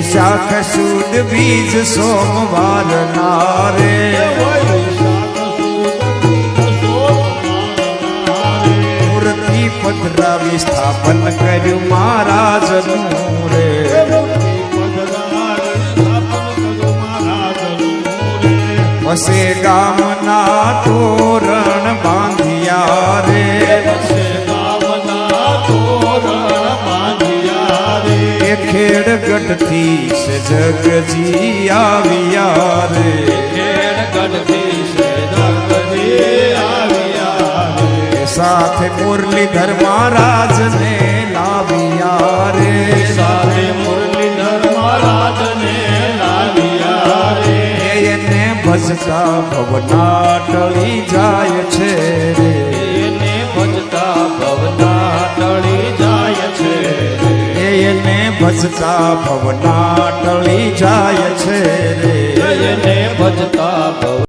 વૈશાખ સુદ બીજ સોમવાર નારે મૂર્તિ પધરાવી સ્થાપન કર્યું મહારાજનું રે વસે ગામના તોરણ એ ખેડ ગઢથી સે જગજી આવ્યા રે. સાથે મુરલીધર મહારાજને લાવ્યા રે. એ એને ભજતા ભવના ટળી જાય છે. ભજતા ભવના ટળી જાય છે રે.